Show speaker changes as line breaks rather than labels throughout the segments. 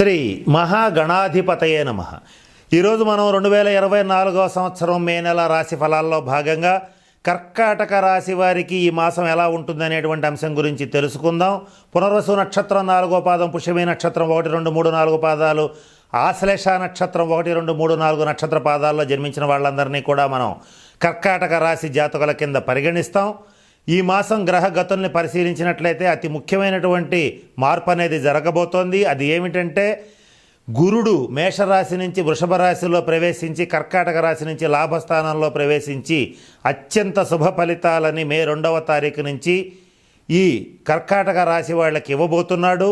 శ్రీ మహాగణాధిపతయే నమ. ఈరోజు మనం రెండు వేల ఇరవై నాలుగవ సంవత్సరం మే నెల రాశి ఫలాల్లో భాగంగా కర్కాటక రాశి వారికి ఈ మాసం ఎలా ఉంటుందనేటువంటి అంశం గురించి తెలుసుకుందాం. పునర్వసు నక్షత్రం నాలుగో పాదం పుష్యమి నక్షత్రం ఒకటి రెండు మూడు నాలుగు పాదాలు ఆశ్లేష నక్షత్రం ఒకటి రెండు మూడు నాలుగు నక్షత్ర పాదాల్లో జన్మించిన వాళ్ళందరినీ కూడా మనం కర్కాటక రాశి జాతకుల కింద పరిగణిస్తాం. ఈ మాసం గ్రహ గతుల్ని పరిశీలించినట్లయితే అతి ముఖ్యమైనటువంటి మార్పు అనేది జరగబోతోంది. అది ఏమిటంటే గురుడు మేషరాశి నుంచి వృషభ రాశిలో ప్రవేశించి కర్కాటక రాశి నుంచి లాభస్థానంలో ప్రవేశించి అత్యంత శుభ ఫలితాలని మే రెండవ తారీఖు నుంచి ఈ కర్కాటక రాశి వాళ్ళకి ఇవ్వబోతున్నాడు.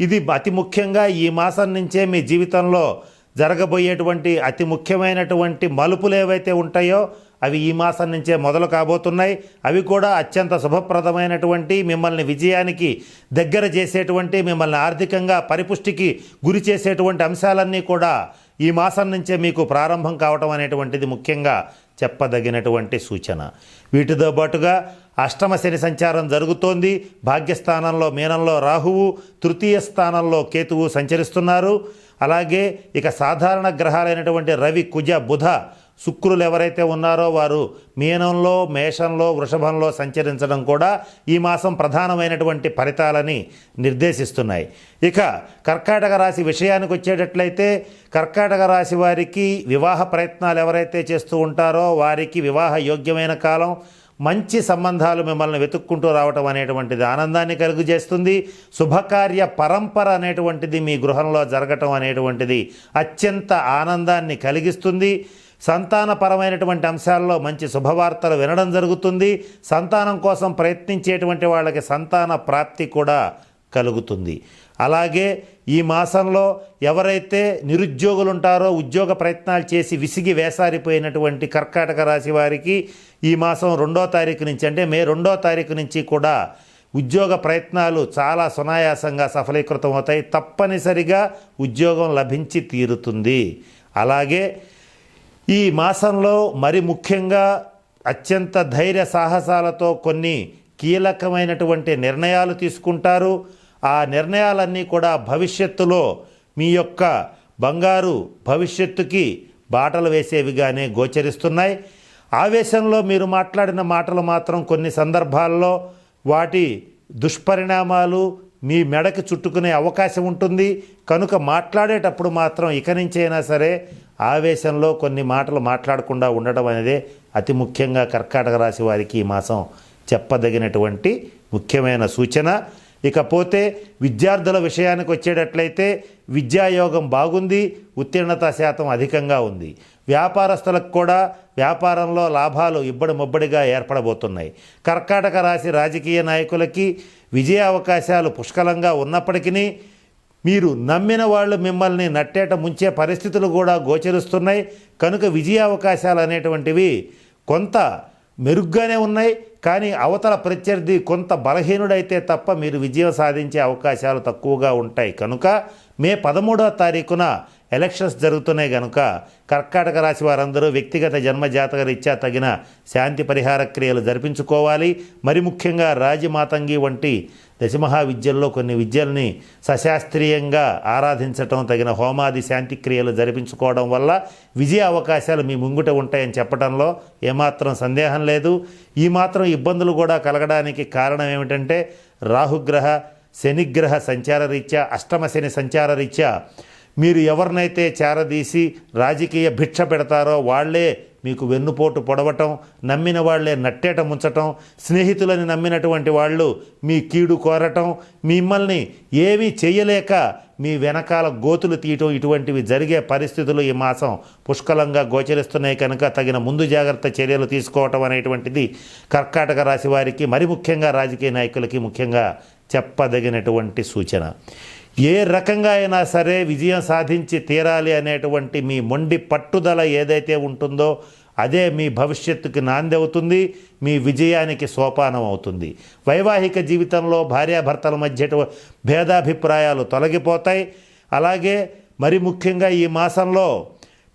ఇది అతి ముఖ్యంగా ఈ మాసం నుంచే మీ జీవితంలో జరగబోయేటువంటి అతి ముఖ్యమైనటువంటి మలుపులు ఏవైతే ఉంటాయో అవి ఈ మాసం నుంచే మొదలు కాబోతున్నాయి. అవి కూడా అత్యంత శుభప్రదమైనటువంటి మిమ్మల్ని విజయానికి దగ్గర చేసేటువంటి మిమ్మల్ని ఆర్థికంగా పరిపుష్టికి గురి చేసేటువంటి అంశాలన్నీ కూడా ఈ మాసం నుంచే మీకు ప్రారంభం కావటం అనేటువంటిది ముఖ్యంగా చెప్పదగినటువంటి సూచన. వీటితో పాటుగా అష్టమ శని సంచారం జరుగుతోంది. భాగ్యస్థానంలో మీనంలో రాహువు తృతీయ స్థానంలో కేతువు సంచరిస్తున్నారు. అలాగే ఇక సాధారణ గ్రహాలైనటువంటి రవి కుజ బుధ శుక్రులు ఎవరైతే ఉన్నారో వారు మీనంలో మేషంలో వృషభంలో సంచరించడం కూడా ఈ మాసం ప్రధానమైనటువంటి ఫలితాలని నిర్దేశిస్తున్నాయి. ఇక కర్కాటక రాశి విషయానికి వచ్చేటట్లయితే కర్కాటక రాశి వారికి వివాహ ప్రయత్నాలు ఎవరైతే చేస్తూ ఉంటారో వారికి వివాహ యోగ్యమైన కాలం మంచి సంబంధాలు మిమ్మల్ని వెతుక్కుంటూ రావటం అనేటువంటిది ఆనందాన్ని కలుగజేస్తుంది. శుభకార్య పరంపర అనేటువంటిది మీ గృహంలో జరగటం అనేటువంటిది అత్యంత ఆనందాన్ని కలిగిస్తుంది. సంతానపరమైనటువంటి అంశాల్లో మంచి శుభవార్తలు వినడం జరుగుతుంది. సంతానం కోసం ప్రయత్నించేటువంటి వాళ్ళకి సంతాన ప్రాప్తి కూడా కలుగుతుంది. అలాగే ఈ మాసంలో ఎవరైతే నిరుద్యోగులు ఉంటారో ఉద్యోగ ప్రయత్నాలు చేసి విసిగి వేసారిపోయినటువంటి కర్కాటక రాశి వారికి ఈ మాసం రెండో తారీఖు నుంచి అంటే మే రెండో తారీఖు నుంచి కూడా ఉద్యోగ ప్రయత్నాలు చాలా సునాయాసంగా సఫలీకృతం అవుతాయి తప్పనిసరిగా ఉద్యోగం లభించి తీరుతుంది. అలాగే ఈ మాసంలో మరి ముఖ్యంగా అత్యంత ధైర్య సాహసాలతో కొన్ని కీలకమైనటువంటి నిర్ణయాలు తీసుకుంటారు. ఆ నిర్ణయాలన్నీ కూడా భవిష్యత్తులో మీ యొక్క బంగారు భవిష్యత్తుకి బాటలు వేసేవిగానే గోచరిస్తున్నాయి. ఆవేశంలో మీరు మాట్లాడిన మాటలు మాత్రం కొన్ని సందర్భాల్లో వాటి దుష్పరిణామాలు మీ మెడకి చుట్టుకునే అవకాశం ఉంటుంది. కనుక మాట్లాడేటప్పుడు మాత్రం ఇక నుంచైనా సరే ఆవేశంలో కొన్ని మాటలు మాట్లాడకుండా ఉండడం అనేది అతి ముఖ్యంగా కర్కాటక రాశి వారికి ఈ మాసం చెప్పదగినటువంటి ముఖ్యమైన సూచన. ఇకపోతే విద్యార్థుల విషయానికి వచ్చేటట్లయితే విద్యాయోగం బాగుంది ఉత్తీర్ణత శాతం అధికంగా ఉంది. వ్యాపారస్తులకు కూడా వ్యాపారంలో లాభాలు ఇబ్బడి ముబ్బడిగా ఏర్పడబోతున్నాయి. కర్కాటక రాశి రాజకీయ నాయకులకి విజయ అవకాశాలు పుష్కలంగా ఉన్నప్పటికీ మీరు నమ్మిన వాళ్ళు మిమ్మల్ని నట్టేట ముంచే పరిస్థితులు కూడా గోచరిస్తున్నాయి. కనుక విజయ అవకాశాలు అనేటువంటివి కొంత మెరుగ్గానే ఉన్నాయి. కానీ అవతల ప్రత్యర్థి కొంత బలహీనుడైతే తప్ప మీరు విజయం సాధించే అవకాశాలు తక్కువగా ఉంటాయి. కనుక మే పదమూడవ తారీఖున ఎలక్షన్స్ జరుగుతున్నాయి కనుక కర్కాటక రాశి వారందరూ వ్యక్తిగత జన్మ జాతక రీత్యా తగిన శాంతి పరిహార క్రియలు జరిపించుకోవాలి. మరి ముఖ్యంగా రాజమాతంగి వంటి దశమహా విద్యల్లో కొన్ని విద్యల్ని సశాస్త్రీయంగా ఆరాధించటం తగిన హోమాది శాంతి క్రియలు జరిపించుకోవడం వల్ల విజయ అవకాశాలు మీ ముంగుట ఉంటాయని చెప్పడంలో ఏమాత్రం సందేహం లేదు. ఈ మాత్రం ఇబ్బందులు కూడా కలగడానికి కారణం ఏమిటంటే రాహుగ్రహ శనిగ్రహ సంచార రీత్యా అష్టమ శని సంచార రీత్యా మీరు ఎవరినైతే చేరదీసి రాజకీయ భిక్ష పెడతారో వాళ్ళే మీకు వెన్నుపోటు పొడవటం నమ్మిన వాళ్ళే నట్టేట ముంచటం స్నేహితులని నమ్మినటువంటి వాళ్ళు మీ కీడు కోరటం మిమ్మల్ని ఏమీ చేయలేక మీ వెనకాల గోతులు తీయటం ఇటువంటివి జరిగే పరిస్థితులు ఈ మాసం పుష్కలంగా గోచరిస్తున్నాయి కనుక తగిన ముందు జాగ్రత్త చర్యలు తీసుకోవటం అనేటువంటిది కర్కాటక రాశి వారికి మరి ముఖ్యంగా రాజకీయ నాయకులకి ముఖ్యంగా చెప్పదగినటువంటి సూచన. ఏ రకంగా అయినా సరే విజయం సాధించి తీరాలి అనేటువంటి మీ మొండి పట్టుదల ఏదైతే ఉంటుందో అదే మీ భవిష్యత్తుకి నాంది అవుతుంది మీ విజయానికి సోపానం అవుతుంది. వైవాహిక జీవితంలో భార్యాభర్తల మధ్య భేదాభిప్రాయాలు తొలగిపోతాయి. అలాగే మరి ముఖ్యంగా ఈ మాసంలో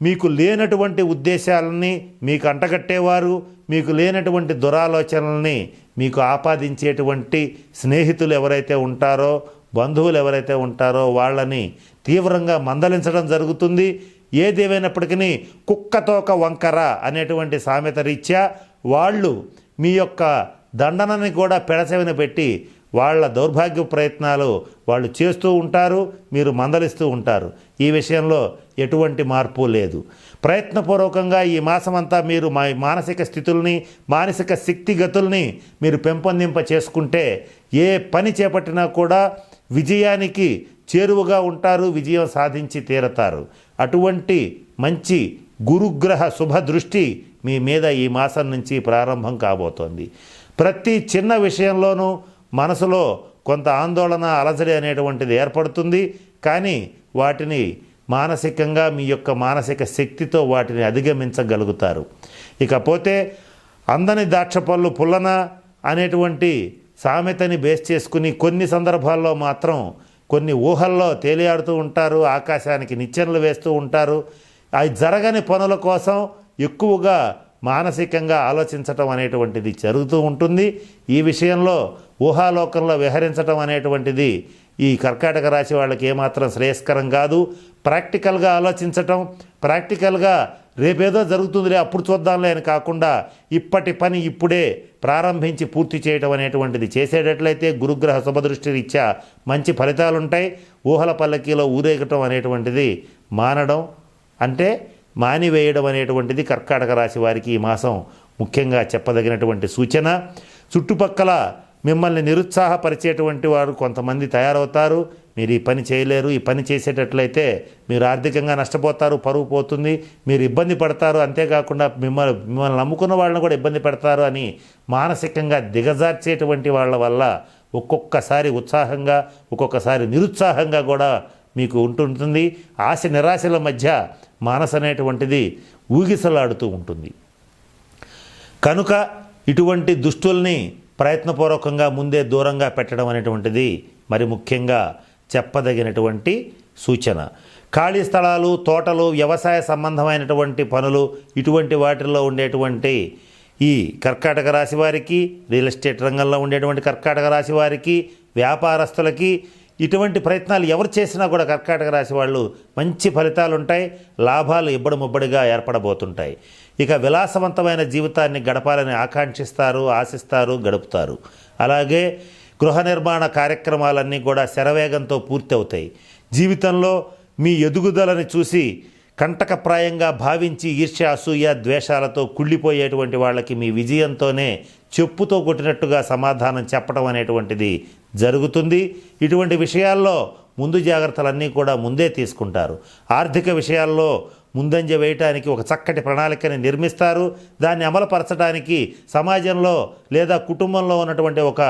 మీకు లేనటువంటి ఉద్దేశాలని మీకు అంటగట్టేవారు మీకు లేనటువంటి దురాలోచనల్ని మీకు ఆపాదించేటువంటి స్నేహితులు ఎవరైతే ఉంటారో బంధువులు ఎవరైతే ఉంటారో వాళ్ళని తీవ్రంగా మందలించడం జరుగుతుంది. ఏదేమైనప్పటికీ కుక్కతోక వంకర అనేటువంటి సామెత రీత్యా వాళ్ళు మీ యొక్క దండనని కూడా పెడచెవిన పెట్టి వాళ్ళ దౌర్భాగ్య ప్రయత్నాలు వాళ్ళు చేస్తూ ఉంటారు మీరు మందలిస్తూ ఉంటారు. ఈ విషయంలో ఎటువంటి మార్పు లేదు. ప్రయత్నపూర్వకంగా ఈ మాసమంతా మీరు మా మానసిక స్థితుల్ని మానసిక శక్తిగతుల్ని మీరు పెంపొందింప చేసుకుంటే ఏ పని చేపట్టినా కూడా విజయానికి చేరువగా ఉంటారు విజయం సాధించి తీరతారు. అటువంటి మంచి గురుగ్రహ శుభ దృష్టి మీ మీద ఈ మాసం నుంచి ప్రారంభం కాబోతోంది. ప్రతి చిన్న విషయంలోనూ మనసులో కొంత ఆందోళన అలజడి అనేటువంటిది ఏర్పడుతుంది. కానీ వాటిని మానసికంగా మీ యొక్క మానసిక శక్తితో వాటిని అధిగమించగలుగుతారు. ఇకపోతే అందని ద్రాక్ష పళ్ళు పుల్లన అనేటువంటి సామెతని బేస్ చేసుకుని కొన్ని సందర్భాల్లో మాత్రం కొన్ని ఊహల్లో తేలియాడుతూ ఉంటారు ఆకాశానికి నిచ్చెనలు వేస్తూ ఉంటారు. అవి జరగని పనుల కోసం ఎక్కువగా మానసికంగా ఆలోచించటం అనేటువంటిది జరుగుతూ ఉంటుంది. ఈ విషయంలో ఊహాలోకంలో విహరించడం అనేటువంటిది ఈ కర్కాటక రాశి వాళ్ళకి ఏమాత్రం శ్రేయస్కరం కాదు. ప్రాక్టికల్గా ఆలోచించటం ప్రాక్టికల్గా రేపేదో జరుగుతుందిలే అప్పుడు చూద్దాంలే అని కాకుండా ఇప్పటి పని ఇప్పుడే ప్రారంభించి పూర్తి చేయటం అనేటువంటిది చేసేటట్లయితే గురుగ్రహ శుభదృష్టి రీత్యా మంచి ఫలితాలు ఉంటాయి ఊహల పల్లకీలో ఊరేగటం అనేటువంటిది మానడం అంటే మానివేయడం అనేటువంటిది కర్కాటక రాశి వారికి ఈ మాసం ముఖ్యంగా చెప్పదగినటువంటి సూచన. చుట్టుపక్కల మిమ్మల్ని నిరుత్సాహపరిచేటువంటి వారు కొంతమంది తయారవుతారు. మీరు ఈ పని చేయలేరు. ఈ పని చేసేటట్లయితే మీరు ఆర్థికంగా నష్టపోతారు పరువు పోతుంది. మీరు ఇబ్బంది పడతారు. అంతేకాకుండా మిమ్మల్ని మిమ్మల్ని నమ్ముకున్న వాళ్ళని కూడా ఇబ్బంది పెడతారు అని మానసికంగా దిగజార్చేటువంటి వాళ్ళ వల్ల ఒక్కొక్కసారి ఉత్సాహంగా ఒక్కొక్కసారి నిరుత్సాహంగా కూడా మీకు ఉంటుంటుంది. ఆశ నిరాశల మధ్య మానస అనేటువంటిది ఊగిసలాడుతూ ఉంటుంది. కనుక ఇటువంటి దుస్తుల్ని ప్రయత్నపూర్వకంగా ముందే దూరంగా పెట్టడం అనేటువంటిది మరి ముఖ్యంగా చెప్పదగినటువంటి సూచన. ఖాళీ స్థలాలు తోటలు వ్యవసాయ సంబంధమైనటువంటి పనులు ఇటువంటి వాటిల్లో ఉండేటువంటి ఈ కర్కాటక రాశి వారికి రియల్ ఎస్టేట్ రంగంలో ఉండేటువంటి కర్కాటక రాశి వారికి వ్యాపారస్తులకి ఇటువంటి ప్రయత్నాలు ఎవరు చేసినా కూడా కర్కాటక రాశి వాళ్ళు మంచి ఫలితాలు ఉంటాయి లాభాలు ఇబ్బడి ముబ్బడిగా ఏర్పడబోతుంటాయి. ఇక విలాసవంతమైన జీవితాన్ని గడపాలని ఆకాంక్షిస్తారు ఆశిస్తారు గడుపుతారు. అలాగే గృహ నిర్మాణ కార్యక్రమాలన్నీ కూడా శరవేగంతో పూర్తి అవుతాయి జీవితంలో మీ ఎదుగుదలని చూసి కంటకప్రాయంగా భావించి ఈర్ష్య అసూయ ద్వేషాలతో కుళ్ళిపోయేటువంటి వాళ్ళకి మీ విజయంతోనే చెప్పుతో కొట్టినట్టుగా సమాధానం చెప్పడం అనేటువంటిది జరుగుతుంది. ఇటువంటి విషయాల్లో ముందు జాగ్రత్తలన్నీ కూడా ముందే తీసుకుంటారు. ఆర్థిక విషయాల్లో ముందంజ వేయటానికి ఒక చక్కటి ప్రణాళికని నిర్మిస్తారు. దాన్ని అమలుపరచడానికి సమాజంలో లేదా కుటుంబంలో ఉన్నటువంటి ఒక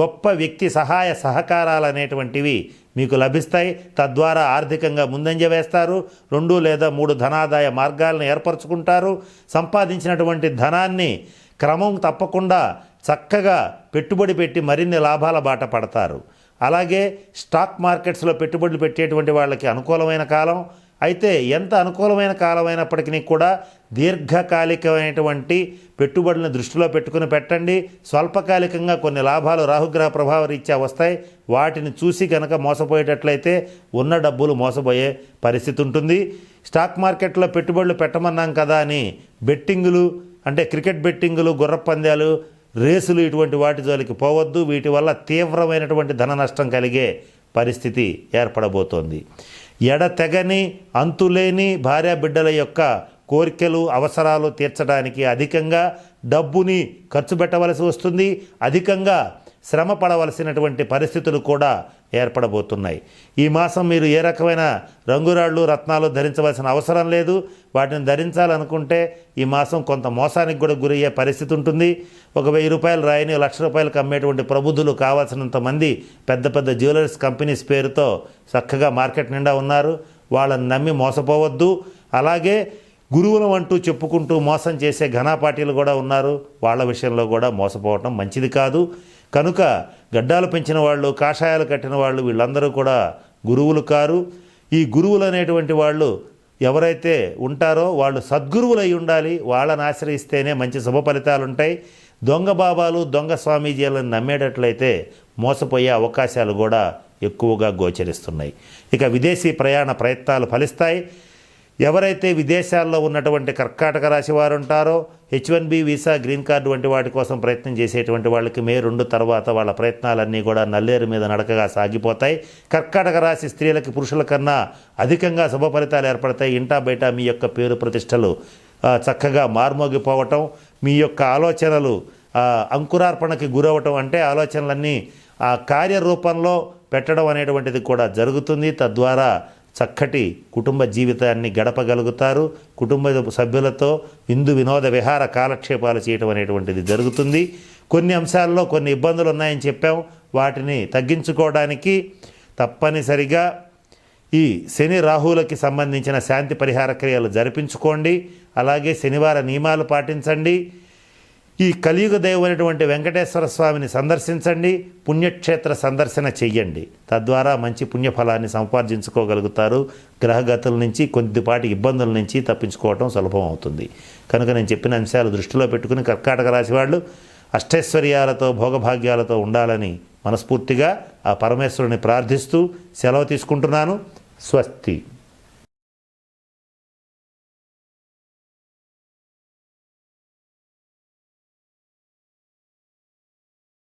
గొప్ప వ్యక్తి సహాయ సహకారాలు అనేటువంటివి మీకు లభిస్తాయి. తద్వారా ఆర్థికంగా ముందంజ వేస్తారు. రెండు లేదా మూడు ధనాదాయ మార్గాలను ఏర్పరచుకుంటారు. సంపాదించినటువంటి ధనాన్ని క్రమం తప్పకుండా చక్కగా పెట్టుబడి పెట్టి మరిన్ని లాభాల బాట పడతారు. అలాగే స్టాక్ మార్కెట్స్లో పెట్టుబడులు పెట్టేటువంటి వాళ్ళకి అనుకూలమైన కాలం. అయితే ఎంత అనుకూలమైన కాలం అయినప్పటికీ కూడా దీర్ఘకాలికమైనటువంటి పెట్టుబడులను దృష్టిలో పెట్టుకుని పెట్టండి. స్వల్పకాలికంగా కొన్ని లాభాలు రాహుగ్రహ ప్రభావ రీత్యా వస్తాయి. వాటిని చూసి కనుక మోసపోయేటట్లయితే ఉన్న డబ్బులు మోసపోయే పరిస్థితి ఉంటుంది. స్టాక్ మార్కెట్లో పెట్టుబడులు పెట్టమన్నాం కదా అని బెట్టింగులు అంటే క్రికెట్ బెట్టింగులు గుర్ర పందాలు రేసులు ఇటువంటి వాటి జోలికి పోవద్దు వీటి వల్ల తీవ్రమైనటువంటి ధన నష్టం కలిగే పరిస్థితి ఏర్పడబోతోంది. ఎడతెగని అంతులేని భార్య బిడ్డల యొక్క కోరికలు అవసరాలు తీర్చడానికి అధికంగా డబ్బుని ఖర్చు పెట్టవలసి వస్తుంది. అధికంగా శ్రమ పడవలసినటువంటి పరిస్థితులు కూడా ఏర్పడబోతున్నాయి. ఈ మాసం మీరు ఏ రకమైన రంగురాళ్ళు రత్నాలు ధరించవలసిన అవసరం లేదు. వాటిని ధరించాలనుకుంటే ఈ మాసం కొంత మోసానికి కూడా గురయ్యే పరిస్థితి ఉంటుంది. ఒక వెయ్యి రూపాయలు రాయని లక్ష రూపాయలకు అమ్మేటువంటి ప్రబుద్ధులు కావాల్సినంత మంది పెద్ద పెద్ద జ్యువెలర్స్ కంపెనీస్ పేరుతో చక్కగా మార్కెట్ నిండా ఉన్నారు. వాళ్ళని నమ్మి మోసపోవద్దు. అలాగే గురువులం అంటూ చెప్పుకుంటూ మోసం చేసే ఘనాపాటీలు కూడా ఉన్నారు. వాళ్ళ విషయంలో కూడా మోసపోవటం మంచిది కాదు. కనుక గడ్డాలు పెంచిన వాళ్ళు కాషాయాలు కట్టిన వాళ్ళు వీళ్ళందరూ కూడా గురువులు కారు. ఈ గురువులు అనేటువంటి వాళ్ళు ఎవరైతే ఉంటారో వాళ్ళు సద్గురువులు అయి ఉండాలి వాళ్ళని ఆశ్రయిస్తేనే మంచి శుభ ఫలితాలు ఉంటాయి దొంగ బాబాలు దొంగ స్వామీజీలను నమ్మేటట్లయితే మోసపోయే అవకాశాలు కూడా ఎక్కువగా గోచరిస్తున్నాయి. ఇక విదేశీ ప్రయాణ ప్రయత్నాలు ఫలిస్తాయి. ఎవరైతే విదేశాల్లో ఉన్నటువంటి కర్కాటక రాశి వారు ఉంటారో H one B visa green card వంటి వాటి కోసం ప్రయత్నం చేసేటువంటి వాళ్ళకి మే రెండు తర్వాత వాళ్ళ ప్రయత్నాలన్నీ కూడా నల్లేరు మీద నడకగా సాగిపోతాయి. కర్కాటక రాశి స్త్రీలకి పురుషుల కన్నా అధికంగా శుభ ఫలితాలు ఏర్పడతాయి. ఇంటా బయట మీ యొక్క పేరు ప్రతిష్టలు చక్కగా మార్మోగిపోవటం మీ యొక్క ఆలోచనలు అంకురార్పణకి గురవటం అంటే ఆలోచనలన్నీ ఆ కార్యరూపంలో పెట్టడం అనేటువంటిది కూడా జరుగుతుంది. తద్వారా చక్కటి కుటుంబ జీవితాన్ని గడపగలుగుతారు. కుటుంబ సభ్యులతో విందు వినోద విహార కాలక్షేపాలు చేయటం అనేటువంటిది జరుగుతుంది. కొన్ని అంశాల్లో కొన్ని ఇబ్బందులు ఉన్నాయని చెప్పాం. వాటిని తగ్గించుకోవడానికి తప్పనిసరిగా ఈ శని రాహులకి సంబంధించిన శాంతి పరిహార క్రియలు జరిపించుకోండి. అలాగే శనివార నియమాలు పాటించండి. ఈ కలియుగ దైవమైనటువంటి వెంకటేశ్వర స్వామిని సందర్శించండి పుణ్యక్షేత్ర సందర్శన చెయ్యండి. తద్వారా మంచి పుణ్యఫలాన్ని సంపాదించుకోగలుగుతారు గ్రహగతుల నుంచి కొద్దిపాటి ఇబ్బందుల నుంచి తప్పించుకోవటం సులభం అవుతుంది. కనుక నేను చెప్పిన అంశాలు దృష్టిలో పెట్టుకుని కర్కాటక రాశి వాళ్ళు అష్టైశ్వర్యాలతో భోగభాగ్యాలతో ఉండాలని మనస్ఫూర్తిగా ఆ పరమేశ్వరుని ప్రార్థిస్తూ సెలవు తీసుకుంటున్నాను. స్వస్తి.